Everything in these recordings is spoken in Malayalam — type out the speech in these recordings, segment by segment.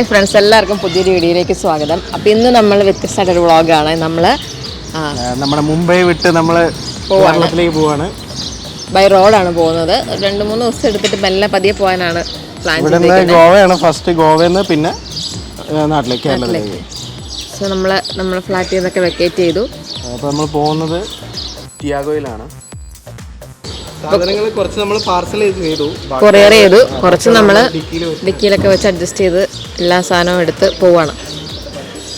ഹായ് ഫ്രണ്ട്സ് എല്ലാവർക്കും പുതിയൊരു വീഡിയോയിലേക്ക് സ്വാഗതം. അപ്പോൾ ഇന്ന് നമ്മൾ വ്യത്യസ്തമായിട്ടൊരു വ്ളോഗാണ്. നമ്മൾ നമ്മുടെ മുംബൈ വിട്ട് നമ്മൾ കേരളത്തിലേക്ക് പോവാണ്. ബൈ റോഡാണ് പോകുന്നത്. രണ്ട് മൂന്ന് ദിവസം എടുത്തിട്ട് മെല്ലെ പതിയെ പോകാനാണ് പ്ലാൻ ഗോവയാണ് ഫസ്റ്റ് ഗോവയിൽ നിന്ന് പിന്നെ നാട്ടിലേക്ക് കേരളത്തിലേക്ക്. സോ നമ്മൾ നമ്മൾ ഫ്ലാറ്റിൽ നിന്നൊക്കെ വെക്കേറ്റ് ചെയ്തു. അപ്പോൾ നമ്മൾ പോകുന്നത് ടിയാഗോയിലാണ്. സാധനങ്ങൾ കുറച്ച് നമ്മൾ പാർസൽ ചെയ്തു കൊറിയർ ചെയ്തു. കുറച്ച് നമ്മൾ ഡിക്കിയിലൊക്കെ വെച്ച് അഡ്ജസ്റ്റ് ചെയ്ത് എല്ലാ സാധനവും എടുത്ത് പോവാണ്.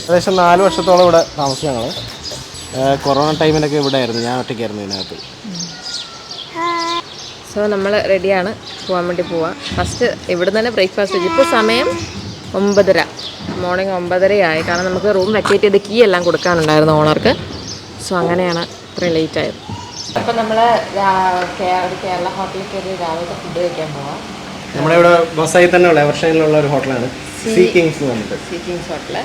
ഏകദേശം നാല് വർഷത്തോളം ഇവിടെ താമസിച്ചു ഞങ്ങൾ കൊറോണ ടൈമിലൊക്കെ ഇവിടെ ആയിരുന്നു. ഞാൻ ഒറ്റയ്ക്കായിരുന്നു ഇതിനകത്ത്. സോ നമ്മൾ റെഡിയാണ് പോകാൻ വേണ്ടി പോവാം. ഫസ്റ്റ് ഇവിടെ തന്നെ ബ്രേക്ക്ഫാസ്റ്റ് വെച്ചു. ഇപ്പോൾ സമയം ഒമ്പതര. മോർണിംഗ് ഒമ്പതരയായി കാരണം നമുക്ക് റൂം വെക്കേറ്റ് ചെയ്ത് കീ എല്ലാം കൊടുക്കാനുണ്ടായിരുന്നു ഓണർക്ക് സോ അങ്ങനെയാണ് ഇത്രയും ലേറ്റ് ആയത്. അപ്പോൾ നമ്മൾ കേരള ഹോട്ടലിൽ കയറി രാവിലത്തെ ഫുഡ് കഴിക്കാൻ പോവാം. നമ്മുടെ ഇവിടെ ബൊസായി തന്നെ ഉള്ള എവർഷനിലുള്ള ഒരു ഹോട്ടലാണ്. സീ കിങ്സ് പറഞ്ഞിട്ട്. സീക്കിങ്സ് ഹോട്ടൽ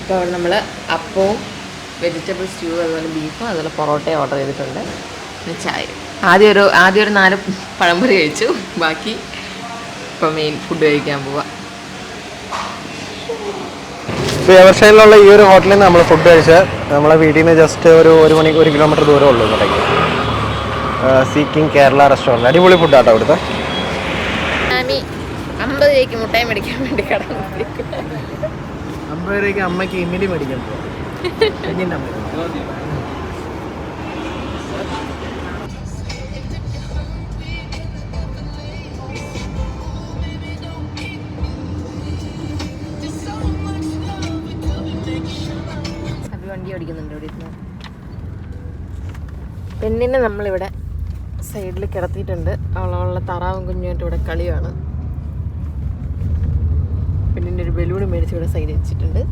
ഇപ്പോൾ അവിടെ നമ്മൾ അപ്പവും വെജിറ്റബിൾ സ്റ്റ്യൂ അതുപോലെ ബീഫും അതുപോലെ പൊറോട്ടയും ഓർഡർ ചെയ്തിട്ടുണ്ട്. പിന്നെ ചായ. ആദ്യം ഒരു ആദ്യം ഒരു നാല് പഴംപൊരി കഴിച്ചു. ബാക്കി ഇപ്പം മെയിൻ ഫുഡ് കഴിക്കാൻ പോവാം. ഇപ്പോൾ എവർഷനിലുള്ള ഈ ഒരു ഹോട്ടലിൽ നിന്ന് നമ്മൾ ഫുഡ് കഴിച്ച് നമ്മളെ വീട്ടിൽ നിന്ന് ജസ്റ്റ് ഒരു ഒരു മണി ഒരു കിലോമീറ്റർ ദൂരം ഉള്ളൂ ഇങ്ങോട്ടേക്ക്. Seeking Kerala restaurant. അടിപൊളി ഫുഡ് ആട്ടോ അവിടുത്തെ. അമ്പത് രൂപയ്ക്ക് മുട്ടായി മേടിക്കാൻ വേണ്ടി കടന്നു അമ്പത് രൂപയ്ക്ക് അമ്മയ്ക്ക് ഇമിലി മേടിക്കാൻ വണ്ടി ഓടിക്കുന്നുണ്ട് ഇവിടെ ഇരുന്ന്. പെണ്ണിനെ നമ്മളിവിടെ സൈഡിൽ കിടത്തിയിട്ടുണ്ട്. അവളുള്ള താറാവും കുഞ്ഞുമായിട്ട് ഇവിടെ കളിയാണ്. പിന്നെ ഒരു ബലൂൺ മേടിച്ച് ഇവിടെ സൈഡിൽ വെച്ചിട്ടുണ്ട്.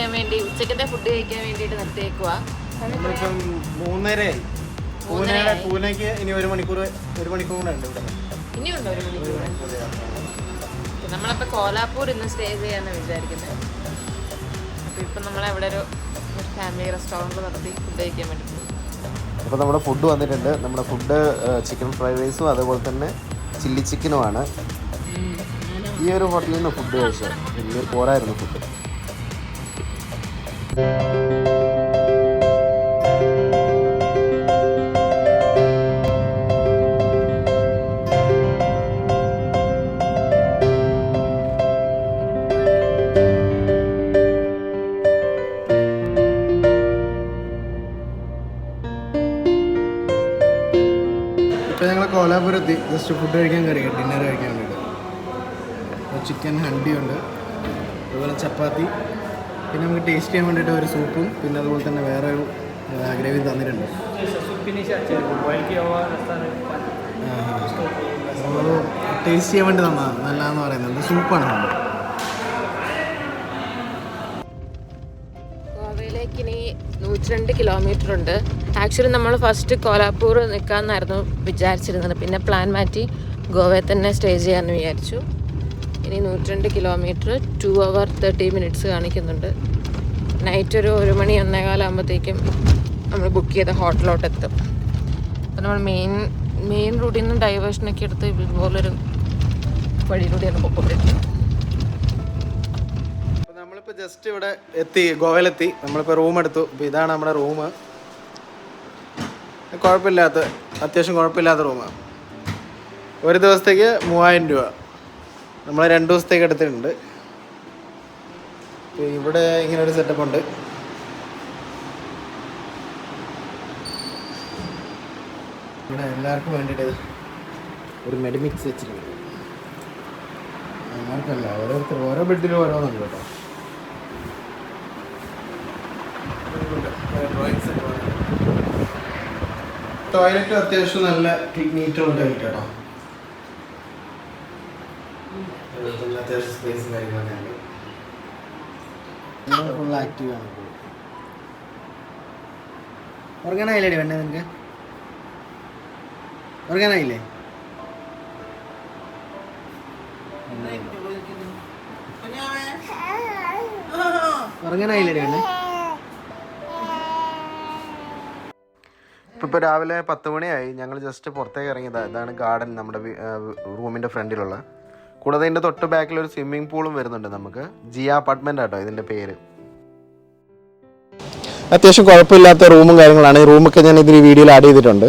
കഴിക്കാൻ വേണ്ടി ഉച്ചക്കത്തെ ഫുഡ് കഴിക്കാൻ വേണ്ടിയിട്ട് നിർത്തിയേക്കുവാ. നമ്മളിപ്പം മൂന്നരയായി. പൂനെയുടെ പൂനെക്ക് ഇനി ഒരു മണിക്കൂർ ഒരു മണിക്കൂർ കൂടെ ഉണ്ട് ഇവിടെ. ഇനിയുണ്ടോ ഒരു മണിക്കൂർ. നമ്മളപ്പോ കോലാപ്പൂർ ഇന്ന് സ്റ്റേ ചെയ്യാന്ന് വിചാരിക്കുന്നത് അപ്പൊ ഇപ്പൊ നമ്മളെവിടെ ഒരു ഫാമിലി റെസ്റ്റോറന്റ് നടത്തി ഫുഡ് കഴിക്കാൻ വേണ്ടി പോകും അപ്പോൾ നമ്മുടെ ഫുഡ് വന്നിട്ടുണ്ട്. നമ്മുടെ ഫുഡ് ചിക്കൻ ഫ്രൈഡ് റൈസും അതുപോലെ തന്നെ ചില്ലി ചിക്കനുമാണ് ഈ ഒരു ഹോട്ടലിൽ നിന്ന് ഫുഡ് കഴിച്ചത് വലിയ പോരായിരുന്നു ഫുഡ് കോലാപുരത്തി ജസ്റ്റ് ഫുഡ് കഴിക്കാൻ കയറി ഡിന്നർ കഴിക്കാൻ വേണ്ടിയിട്ട് ചിക്കൻ ഹണ്ടി ഉണ്ട് അതുപോലെ ചപ്പാത്തി. പിന്നെ നമുക്ക് ടേസ്റ്റ് ചെയ്യാൻ വേണ്ടിയിട്ട് ഒരു സൂപ്പും പിന്നെ അതുപോലെ തന്നെ വേറെ ഒരു ഗ്രേവി തന്നിട്ടുണ്ട്. ടേസ്റ്റ് ചെയ്യാൻ വേണ്ടി തന്നതാണ് നല്ലതെന്ന് പറയുന്നത് സൂപ്പാണ് ഗോവയിലേക്ക് ഇനി നൂറ്റിരണ്ട് കിലോമീറ്റർ ഉണ്ട്. ആക്ച്വലി നമ്മൾ ഫസ്റ്റ് കോലാപ്പൂർ നിൽക്കാമെന്നായിരുന്നു വിചാരിച്ചിരുന്നത്. പിന്നെ പ്ലാൻ മാറ്റി ഗോവയിൽ തന്നെ സ്റ്റേ ചെയ്യാമെന്ന് വിചാരിച്ചു. ഇനി നൂറ്റിരണ്ട് kilometre two hour thirty minutes കാണിക്കുന്നുണ്ട്. നൈറ്റ് ഒരു ഒരു മണി ഒന്നേകാലാകുമ്പോഴത്തേക്കും നമ്മൾ ബുക്ക് ചെയ്ത ഹോട്ടലിലോട്ട് എത്തും അപ്പോൾ നമ്മൾ മെയിൻ മെയിൻ റൂട്ടിൽ നിന്ന് ഡൈവേഷനൊക്കെ എടുത്ത് ഇതുപോലൊരു വഴിയിലൂടെയാണ് പോയിക്കൊണ്ടിരിക്കുന്നത് അപ്പോൾ നമ്മളിപ്പോൾ ജസ്റ്റ് ഇവിടെ എത്തി ഗോവയിലെത്തി. നമ്മളിപ്പോൾ റൂം എടുത്തു. അപ്പോൾ ഇതാണ് നമ്മുടെ റൂം കുഴപ്പമില്ലാത്ത അത്യാവശ്യം കുഴപ്പമില്ലാത്ത റൂമാണ് ഒരു ദിവസത്തേക്ക് മൂവായിരം രൂപ. നമ്മൾ രണ്ട് ദിവസത്തേക്ക് എടുത്തിട്ടുണ്ട്. ഇവിടെ ഇങ്ങനെ ഒരു സെറ്റപ്പ് ഉണ്ട്. ഇവിടെ എല്ലാവർക്കും വേണ്ടിയിട്ട് ഒരു മെഡിമിക്സ് വെച്ചിട്ടുണ്ട് ആർക്കല്ല ഓരോരുത്തർ ഓരോ ബെഡിലും ഓരോന്നുണ്ട് കേട്ടോ. ടോയ്ലറ്റ് അത്യാവശ്യം നല്ല നീറ്റുള്ള ഉണ്ട് കേട്ടോ അത്യാവശ്യം സ്പേസും കാര്യങ്ങളൊക്കെ ഉണ്ട്. ഇപ്പോൾ രാവിലെ പത്ത് മണിയായി. ഞങ്ങൾ ജസ്റ്റ് പുറത്തേക്ക് ഇറങ്ങിയതാണ് ഇതാണ് ഗാർഡൻ നമ്മുടെ റൂമിന്റെ ഫ്രണ്ടിലുള്ള. കൂടാതെ ഇതിന്റെ തൊട്ട് ബാക്കിൽ ഒരു സ്വിമ്മിംഗ് പൂളും വരുന്നുണ്ട് നമുക്ക്. ജിയ അപ്പാർട്ട്മെന്റ് ആട്ടോ ഇതിന്റെ പേര്. അത്യാവശ്യം കുഴപ്പമില്ലാത്ത റൂമും കാര്യങ്ങളാണ്. ഈ റൂമൊക്കെ ഞാൻ ഇതിൽ വീഡിയോയിൽ ആഡ് ചെയ്തിട്ടുണ്ട്.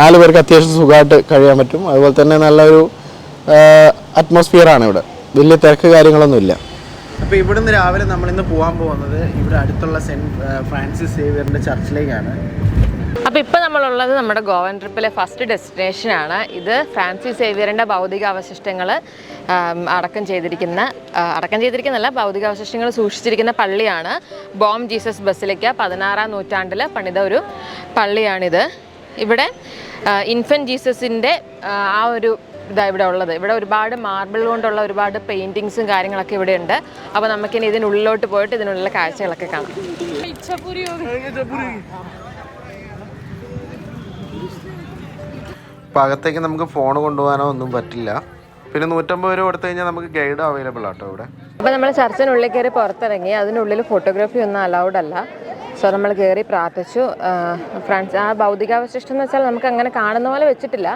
നാല് പേർക്ക് അത്യാവശ്യം സുഖമായിട്ട് കഴിയാൻ പറ്റും. അതുപോലെ തന്നെ നല്ലൊരു അറ്റ്മോസ്ഫിയർ ആണ് ഇവിടെ. വലിയ തിരക്ക് കാര്യങ്ങളൊന്നുമില്ല അപ്പോൾ ഇവിടുന്ന് രാവിലെ നമ്മളിന്ന് പോകാൻ പോകുന്നത് ഇവിടെ അടുത്തുള്ള സെന്റ് ഫ്രാൻസിസ് സേവിയറിന്റെ ചർച്ചിലേക്കാണ്. അപ്പോൾ ഇപ്പോൾ നമ്മളുള്ളത് നമ്മുടെ ഗോവൻ ട്രിപ്പിലെ ഫസ്റ്റ് ഡെസ്റ്റിനേഷൻ ആണ്. ഇത് ഫ്രാൻസിസ് സേവിയറിന്റെ ഭൗതിക അവശിഷ്ടങ്ങൾ അടക്കം ചെയ്തിരിക്കുന്ന അടക്കം ചെയ്തിരിക്കുന്നല്ല ഭൗതിക അവശിഷ്ടങ്ങൾ സൂക്ഷിച്ചിരിക്കുന്ന പള്ളിയാണ്. ബോം ജീസസ് ബസിലിക്ക പതിനാറാം നൂറ്റാണ്ടിൽ പണിത ഒരു പള്ളിയാണിത്. ഇവിടെ ഇൻഫൻ ജീസസിന്റെ ആ ഒരു ഇതാണ് ഇവിടെ ഉള്ളത്. ഇവിടെ ഒരുപാട് മാർബിൾ കൊണ്ടുള്ള ഒരുപാട് പെയിന്റിങ്സും കാര്യങ്ങളൊക്കെ ഇവിടെ ഉണ്ട്. അപ്പോൾ നമുക്കിനി ഇതിനുള്ളിലോട്ട് പോയിട്ട് ഇതിനുള്ള കാഴ്ചകളൊക്കെ കാണാം. അപ്പോൾ അകത്തേക്ക് നമുക്ക് ഫോൺ കൊണ്ടുപോകാനോ ഒന്നും പറ്റില്ല. പിന്നെ നൂറ്റമ്പത് രൂപ കൊടുത്തു കഴിഞ്ഞാൽ നമുക്ക് ഗൈഡ് അവൈലബിൾ ആട്ടോ ഇവിടെ. അപ്പോൾ നമ്മൾ ചർച്ചിനുള്ളിൽ കയറി പുറത്തിറങ്ങി അതിനുള്ളിൽ ഫോട്ടോഗ്രാഫി ഒന്നും അലൗഡ് അല്ല. സോ നമ്മൾ കയറി പ്രാർത്ഥിച്ചു. ഫ്രണ്ട്സ് ആ ഭൗതികാവശിഷ്ടം എന്ന് വെച്ചാൽ നമുക്ക് അങ്ങനെ കാണുന്ന പോലെ വെച്ചിട്ടില്ല.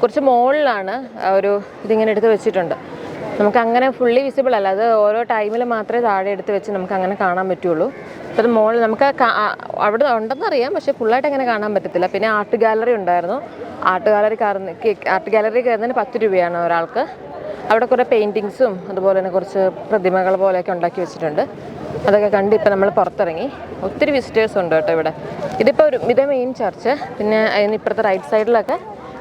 കുറച്ച് മുകളിലാണ് ഒരു ഇതിങ്ങനെ എടുത്ത് വെച്ചിട്ടുണ്ട്. നമുക്ക് അങ്ങനെ ഫുള്ളി വിസിബിൾ അല്ല. അത് ഓരോ ടൈമിൽ മാത്രമേ താഴെ എടുത്ത് വെച്ച് നമുക്ക് അങ്ങനെ കാണാൻ പറ്റുള്ളൂ. അപ്പോൾ മോളിൽ നമുക്ക് അവിടെ ഉണ്ടെന്നറിയാം പക്ഷേ ഫുള്ളായിട്ട് അങ്ങനെ കാണാൻ പറ്റത്തില്ല. പിന്നെ ആർട്ട് ഗാലറി ഉണ്ടായിരുന്നു. ആർട്ട് ഗാലറി കയറുന്ന ആർട്ട് ഗാലറി കയറുന്നതിന് പത്ത് രൂപയാണ് ഒരാൾക്ക്. അവിടെ കുറേ പെയിന്റിങ്സും അതുപോലെ തന്നെ കുറച്ച് പ്രതിമകൾ പോലെയൊക്കെ ഉണ്ടാക്കി വെച്ചിട്ടുണ്ട്. അതൊക്കെ കണ്ട് ഇപ്പം നമ്മൾ പുറത്തിറങ്ങി. ഒത്തിരി വിസിറ്റേഴ്സ് ഉണ്ട് കേട്ടോ ഇവിടെ. ഇതിപ്പോൾ ഒരു ഇതേ മെയിൻ ചർച്ച് പിന്നെ അതിന് ഇപ്പുറത്തെ റൈറ്റ് സൈഡിലൊക്കെ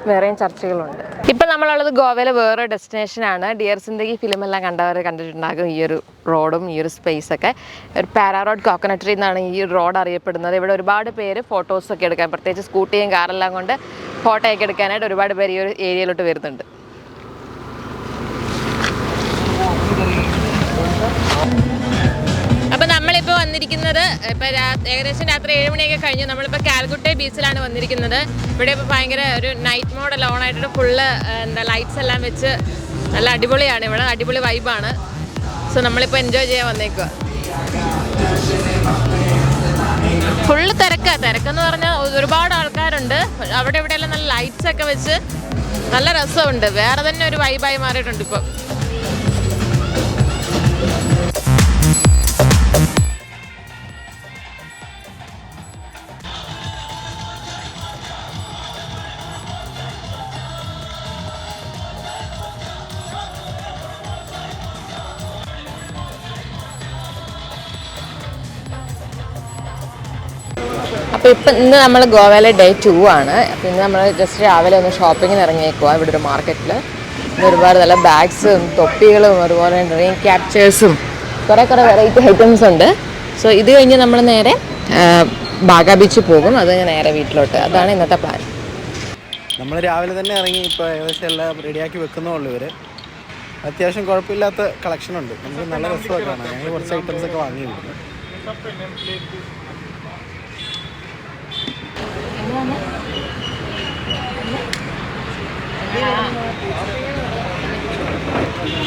വേറെയും ചർച്ചകളുണ്ട്. ഇപ്പം നമ്മളുള്ളത് ഗോവയിലെ വേറെ ഡെസ്റ്റിനേഷനാണ് ഡിയർ സിന്ദഗി ഫിലിമെല്ലാം കണ്ടവർ കണ്ടിട്ടുണ്ടാകും ഈ ഒരു റോഡും ഈ ഒരു സ്പേസ് ഒക്കെ. ഒരു പാരാ റോഡ് കോക്കനട്ട് എന്നാണ് ഈ റോഡ് അറിയപ്പെടുന്നത്. ഇവിടെ ഒരുപാട് പേര് ഫോട്ടോസൊക്കെ എടുക്കാൻ പ്രത്യേകിച്ച് സ്കൂട്ടിയും കാറെല്ലാം കൊണ്ട് ഫോട്ടോയൊക്കെ എടുക്കാനായിട്ട് ഒരുപാട് പേര് ഈ ഒരു ഏരിയയിലോട്ട് വരുന്നുണ്ട്. അപ്പം നമ്മളിപ്പോൾ വന്നിരിക്കുന്നത് ഇപ്പോൾ ഏകദേശം രാത്രി ഏഴ് മണിയൊക്കെ കഴിഞ്ഞു. നമ്മളിപ്പോൾ കാൽക്കുട്ടെ ബീച്ചിലാണ് വന്നിരിക്കുന്നത്. ഇവിടെ ഇപ്പോൾ ഭയങ്കര ഒരു നൈറ്റ് മോഡൽ ലോൺ ആയിട്ട് ഫുള്ള് എന്താ ലൈറ്റ്സ് എല്ലാം വെച്ച് നല്ല അടിപൊളിയാണ്. ഇവിടെ അടിപൊളി വൈബാണ് സോ നമ്മളിപ്പോൾ എൻജോയ് ചെയ്യാൻ വന്നേക്കുക ഫുള്ള് തിരക്കാ. തിരക്കെന്ന് പറഞ്ഞാൽ ഒരുപാട് ആൾക്കാരുണ്ട്. അവിടെ ഇവിടെയെല്ലാം നല്ല ലൈറ്റ്സ് ഒക്കെ വെച്ച് നല്ല രസമുണ്ട്. വേറെ തന്നെ ഒരു വൈബായി മാറിയിട്ടുണ്ട് ഇപ്പോൾ അപ്പോൾ ഇപ്പം ഇന്ന് നമ്മൾ ഗോവയിലെ ഡേ ടു ആണ്. അപ്പോൾ ഇന്ന് നമ്മൾ ജസ്റ്റ് രാവിലെ ഒന്ന് ഷോപ്പിങ്ങിന് ഇറങ്ങിയേക്കുക ഇവിടെ ഒരു മാർക്കറ്റിൽ ഒരുപാട് നല്ല ബാഗ്സും തൊപ്പികളും അതുപോലെ ഡ്രീം ക്യാപ്ചേഴ്സും കുറേ കുറേ വെറൈറ്റി ഐറ്റംസ് ഉണ്ട്. സോ ഇത് കഴിഞ്ഞ് നമ്മൾ നേരെ ബാഗ ബീച്ച് പോകും. അത് കഴിഞ്ഞ് നേരെ വീട്ടിലോട്ട്. അതാണ് ഇന്നത്തെ പ്ലാൻ നമ്മൾ രാവിലെ തന്നെ ഇറങ്ങി ഇപ്പോൾ ഏകദേശം എല്ലാം റെഡിയാക്കി വെക്കുന്നുള്ളൂ ഇവർ അത്യാവശ്യം കുഴപ്പമില്ലാത്ത കളക്ഷൻ ഉണ്ട്. നമുക്ക് നല്ല രസമൊക്കെ കാണാം. ഞങ്ങൾ കുറച്ച് ഐറ്റംസ് ഒക്കെ വാങ്ങിയിട്ടുണ്ട്.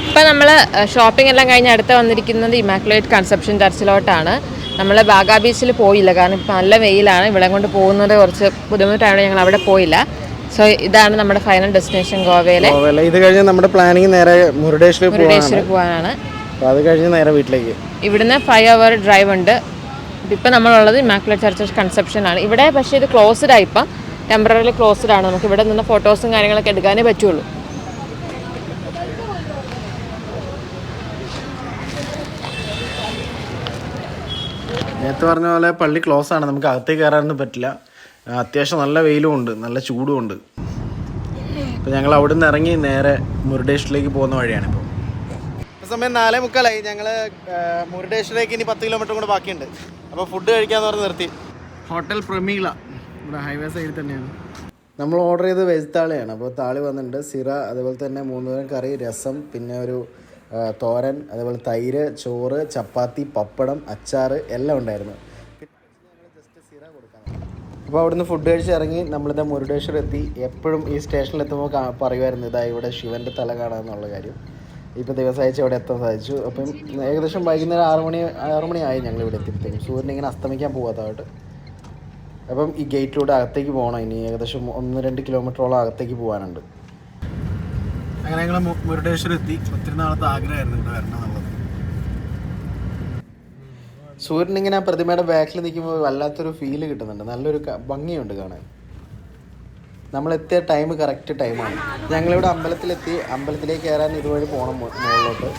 ഇപ്പം നമ്മൾ ഷോപ്പിംഗ് എല്ലാം കഴിഞ്ഞ് അടുത്ത് വന്നിരിക്കുന്നത് ഇമാക്കുലേറ്റ് കൺസെപ്ഷൻ ചർച്ചിലോട്ടാണ്. നമ്മൾ ബാഗാ ബീച്ചിൽ പോയില്ല. കാരണം ഇപ്പം നല്ല വെയിലാണ്. ഇവിടെ കൊണ്ട് പോകുന്നത് കുറച്ച് ബുദ്ധിമുട്ടാണ്. ഞങ്ങൾ അവിടെ പോയില്ല. സോ ഇതാണ് നമ്മുടെ ഫൈനൽ ഡെസ്റ്റിനേഷൻ ഗോവയിലെ. ഇത് കഴിഞ്ഞ് നമ്മുടെ പ്ലാനിങ് നേരെ മുരുടേശ്വർ പോകാനാണ് മുരുടേശ്വർ പോകാനാണ് അപ്പോൾ അത് കഴിഞ്ഞ് നേരെ വീട്ടിലേക്ക്. ഇവിടുന്ന് ഫൈവ് അവർ ഡ്രൈവ് ഉണ്ട്. ഇപ്പം നമ്മളുള്ളത് ഇമാക്കുലേറ്റ് ചർച്ച് കൺസെപ്ഷനാണ് ഇവിടെ പക്ഷേ ഇത് ക്ലോസ്ഡ് ആയി ഇപ്പം. ടെമ്പററി ക്ലോസ്ഡ് ആണ്. നമുക്ക് ഇവിടെ നിന്ന് ഫോട്ടോസും കാര്യങ്ങളൊക്കെ എടുക്കാനേ പറ്റുള്ളൂ. നേരത്തെ പറഞ്ഞ പോലെ പള്ളി ക്ലോസ് ആണ്. നമുക്ക് അകത്തേക്ക് കയറാനൊന്നും പറ്റില്ല. അത്യാവശ്യം നല്ല വെയിലും ഉണ്ട്. നല്ല ചൂടും ഉണ്ട്. അപ്പം ഞങ്ങൾ അവിടെ നിന്ന് ഇറങ്ങി നേരെ മുരുടേശ്വരിലേക്ക് പോകുന്ന വഴിയാണ് ഇപ്പോൾ സമയം നാലേ മുക്കാലായി. ഞങ്ങൾ മുരുടേശ്വരിലേക്ക് ഇനി പത്ത് കിലോമീറ്റർ കൂടെ ബാക്കിയുണ്ട്. അപ്പോൾ ഫുഡ് കഴിക്കാന്ന് പറഞ്ഞ് നിർത്തി. ഹോട്ടൽ പ്രമീള. ഇവിടെ ഹൈവേ സൈഡിൽ തന്നെയാണ്. നമ്മൾ ഓർഡർ ചെയ്ത് വെജ് താളിയാണ്. അപ്പോൾ താളി വന്നിട്ടുണ്ട്. സിറ അതുപോലെ തന്നെ മൂന്ന് തരം കറി രസം പിന്നെ ഒരു തോരൻ അതുപോലെ തൈര് ചോറ് ചപ്പാത്തി പപ്പടം അച്ചാർ എല്ലാം ഉണ്ടായിരുന്നു. അപ്പോൾ അവിടുന്ന് ഫുഡ് കഴിച്ച് ഇറങ്ങി നമ്മളിത് മുരുടേശ്വർ എത്തി. എപ്പോഴും ഈ സ്റ്റേഷനിൽ എത്തുമ്പോൾ കാ- പറയുമായിരുന്നു ഇതാ ഇവിടെ ശിവന്റെ തല കാണാമെന്നുള്ള കാര്യം. ഇപ്പോൾ ദിവസമാഴ്ച ഇവിടെ എത്താൻ സാധിച്ചു. അപ്പം ഏകദേശം വൈകുന്നേരം ആറ് മണി ആറ് മണിയായി ഞങ്ങൾ ഇവിടെ എത്തിയപ്പോഴത്തേക്കും. സൂര്യൻ ഇങ്ങനെ അസ്തമിക്കാൻ പോകാത്തതായിട്ട് അപ്പം ഈ ഗേറ്റിലൂടെ അകത്തേക്ക് പോകണം. ഇനി ഏകദേശം ഒന്ന് രണ്ട് കിലോമീറ്ററോളം അകത്തേക്ക് പോകാനുണ്ട്. അങ്ങനെ ഞങ്ങൾ മുരുടേശ്വരം എത്തി. ഒത്തിരി നാളത്തെ ആഗ്രഹമായിരുന്നു ഇവിടെ വരണം എന്നുള്ളത് സൂര്യൻ ഇങ്ങനെ പ്രതിമയുടെ ബാക്കിൽ നിൽക്കുമ്പോൾ വല്ലാത്തൊരു ഫീൽ കിട്ടുന്നുണ്ട്. നല്ലൊരു ഭംഗിയുണ്ട് കാണാൻ. നമ്മൾ എത്തിയ ടൈം കറക്റ്റ് ടൈമാണ് ഞങ്ങളിവിടെ അമ്പലത്തിലെത്തി അമ്പലത്തിലേക്ക് കയറാൻ ഇതുവഴി പോകണം മുകളിലോട്ട്.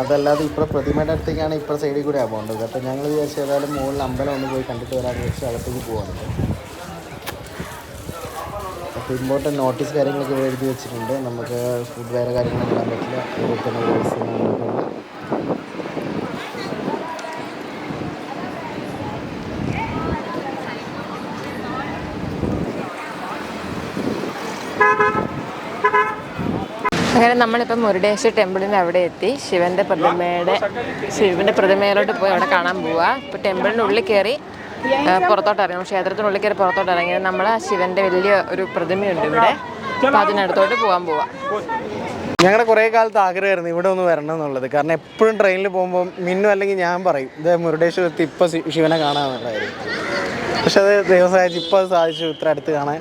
അതല്ലാതെ ഇപ്പോൾ പ്രതിമയുടെ അടുത്തേക്കാണ് ഇപ്പോൾ സൈഡിൽ കൂടെ പോകേണ്ടത്. അപ്പോൾ ഞങ്ങൾ വിചാരിച്ചു ഏതായാലും മുകളിൽ അമ്പലം ഒന്ന് പോയി കണ്ടിട്ട് വരാമെന്ന് വെച്ച് അകത്തേക്ക് പോകാനുണ്ട് അപ്പോൾ ഇമ്പോർട്ടന്റ് നോട്ടീസ് കാര്യങ്ങളൊക്കെ ഇവിടെ എഴുതി വെച്ചിട്ടുണ്ട്. നമുക്ക് ഫുഡ് വേറെ കാര്യങ്ങളൊന്നും ഇടാൻ പറ്റില്ല അതുപോലെ തന്നെ അങ്ങനെ നമ്മളിപ്പോൾ മുരുടേശ്വര ടെമ്പിളിന്റെ അവിടെ എത്തി. ശിവന്റെ പ്രതിമയുടെ ശിവന്റെ പ്രതിമയിലോട്ട് പോയി അവിടെ കാണാൻ പോവുക ഇപ്പോൾ ടെമ്പിളിന്റെ ഉള്ളിൽ കയറി പുറത്തോട്ട് ഇറങ്ങും ക്ഷേത്രത്തിനുള്ളിൽ കയറി പുറത്തോട്ട് ഇറങ്ങി. നമ്മൾ ആ ശിവന്റെ വലിയ ഒരു പ്രതിമയുണ്ട് ഇവിടെ. അപ്പോൾ അതിനടുത്തോട്ട് പോകാൻ പോവാം. ഞങ്ങളുടെ കുറേ കാലത്ത് ആഗ്രഹമായിരുന്നു ഇവിടെ ഒന്ന് വരണം എന്നുള്ളത്. കാരണം എപ്പോഴും ട്രെയിനിൽ പോകുമ്പോൾ മിന്നു അല്ലെങ്കിൽ ഞാൻ പറയും ഇത് മുരുടേശ്വരത്ത് ഇപ്പോൾ ശിവനെ കാണാമെന്നുള്ളതായിരുന്നു പക്ഷെ അത് ദൈവം സഹായിച്ച് ഇപ്പോൾ അത് സാധിച്ചു. ഇത്ര അടുത്ത് കാണാൻ.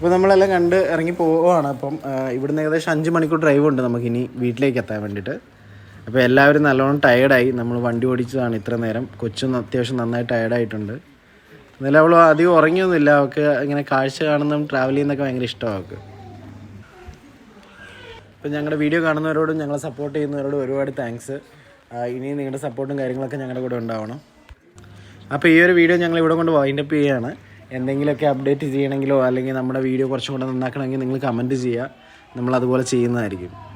ഇപ്പോൾ നമ്മളെല്ലാം കണ്ട് ഇറങ്ങി പോവുകയാണ് അപ്പം ഇവിടുന്ന് ഏകദേശം അഞ്ച് മണിക്കൂർ ഡ്രൈവ് ഉണ്ട് നമുക്കിനി വീട്ടിലേക്ക് എത്താൻ വേണ്ടിയിട്ട്. അപ്പോൾ എല്ലാവരും നല്ലോണം ടയേർഡായി നമ്മൾ വണ്ടി ഓടിച്ചതാണ് ഇത്ര നേരം. കൊച്ചും അത്യാവശ്യം നന്നായി ടയേർഡായിട്ടുണ്ട് എന്നാലും അവൾ അധികം ഉറങ്ങിയൊന്നുമില്ല. അവൾക്ക് ഇങ്ങനെ കാഴ്ച കാണുന്നതും ട്രാവൽ ചെയ്യുന്നതൊക്കെ ഭയങ്കര ഇഷ്ടമാണ് അവൾക്ക്. ഇപ്പം ഞങ്ങളുടെ വീഡിയോ കാണുന്നവരോടും ഞങ്ങളെ സപ്പോർട്ട് ചെയ്യുന്നവരോടും ഒരുപാട് താങ്ക്സ് ഇനിയും നിങ്ങളുടെ സപ്പോർട്ടും കാര്യങ്ങളൊക്കെ ഞങ്ങളുടെ കൂടെ ഉണ്ടാവണം. അപ്പോൾ ഈ ഒരു വീഡിയോ ഞങ്ങൾ ഇവിടെ കൊണ്ട് വൈൻഡപ്പ് ചെയ്യുകയാണ്. എന്തെങ്കിലുമൊക്കെ അപ്ഡേറ്റ് ചെയ്യണമെങ്കിലോ അല്ലെങ്കിൽ നമ്മുടെ വീഡിയോ കുറച്ചും കൂടെ നന്നാക്കണമെങ്കിൽ നിങ്ങൾ കമന്റ് ചെയ്യുക. നമ്മളതുപോലെ ചെയ്യുന്നതായിരിക്കും.